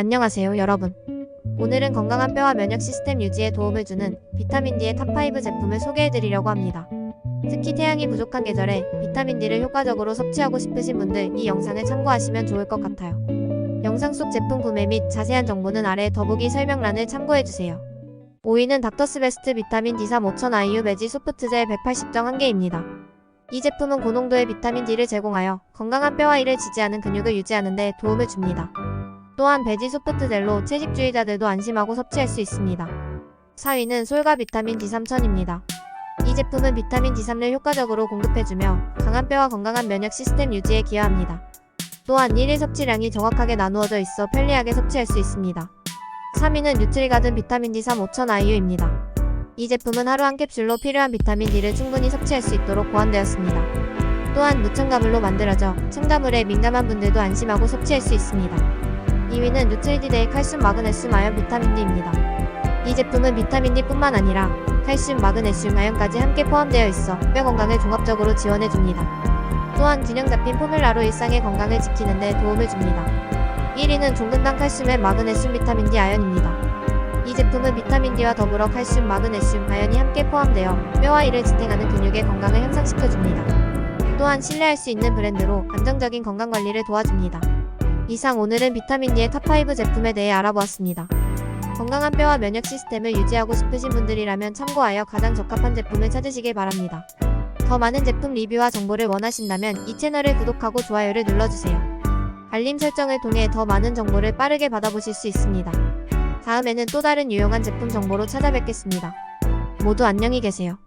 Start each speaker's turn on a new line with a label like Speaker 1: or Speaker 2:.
Speaker 1: 안녕하세요, 여러분. 오늘은 건강한 뼈와 면역 시스템 유지에 도움을 주는 비타민 D의 탑5 제품을 소개해 드리려고 합니다. 특히 태양이 부족한 계절에 비타민 D를 효과적으로 섭취하고 싶으신 분들 이 영상을 참고하시면 좋을 것 같아요. 영상 속 제품 구매 및 자세한 정보는 아래 더보기 설명란을 참고해 주세요. 5위는 닥터스베스트 비타민 D3 5000 IU 매지 소프트젤 180정 1개입니다. 이 제품은 고농도의 비타민 D를 제공하여 건강한 뼈와 이를 지지하는 근육을 유지하는 데 도움을 줍니다. 또한 베지 소프트젤로 채식주의자들도 안심하고 섭취할 수 있습니다. 4위는 솔가 비타민 D3000입니다. 이 제품은 비타민 D3를 효과적으로 공급해주며 강한 뼈와 건강한 면역 시스템 유지에 기여합니다. 또한 1일 섭취량이 정확하게 나누어져 있어 편리하게 섭취할 수 있습니다. 3위는 뉴트리가든 비타민 D3 5000 IU입니다. 이 제품은 하루 한 캡슐로 필요한 비타민 D를 충분히 섭취할 수 있도록 보완되었습니다. 또한 무첨가물로 만들어져 첨가물에 민감한 분들도 안심하고 섭취할 수 있습니다. 2위는 뉴트리디데이 칼슘 마그네슘 아연 비타민 D입니다. 이 제품은 비타민 D뿐만 아니라 칼슘, 마그네슘, 아연까지 함께 포함되어 있어 뼈 건강을 종합적으로 지원해줍니다. 또한 균형 잡힌 포뮬라로 일상의 건강을 지키는 데 도움을 줍니다. 1위는 종근당 칼슘 앤 마그네슘 비타민 D 아연입니다. 이 제품은 비타민 D와 더불어 칼슘, 마그네슘, 아연이 함께 포함되어 뼈와 이를 지탱하는 근육의 건강을 향상시켜줍니다. 또한 신뢰할 수 있는 브랜드로 안정적인 건강관리를 도와줍니다. 이상 오늘은 비타민 D의 탑5 제품에 대해 알아보았습니다. 건강한 뼈와 면역 시스템을 유지하고 싶으신 분들이라면 참고하여 가장 적합한 제품을 찾으시길 바랍니다. 더 많은 제품 리뷰와 정보를 원하신다면 이 채널을 구독하고 좋아요를 눌러주세요. 알림 설정을 통해 더 많은 정보를 빠르게 받아보실 수 있습니다. 다음에는 또 다른 유용한 제품 정보로 찾아뵙겠습니다. 모두 안녕히 계세요.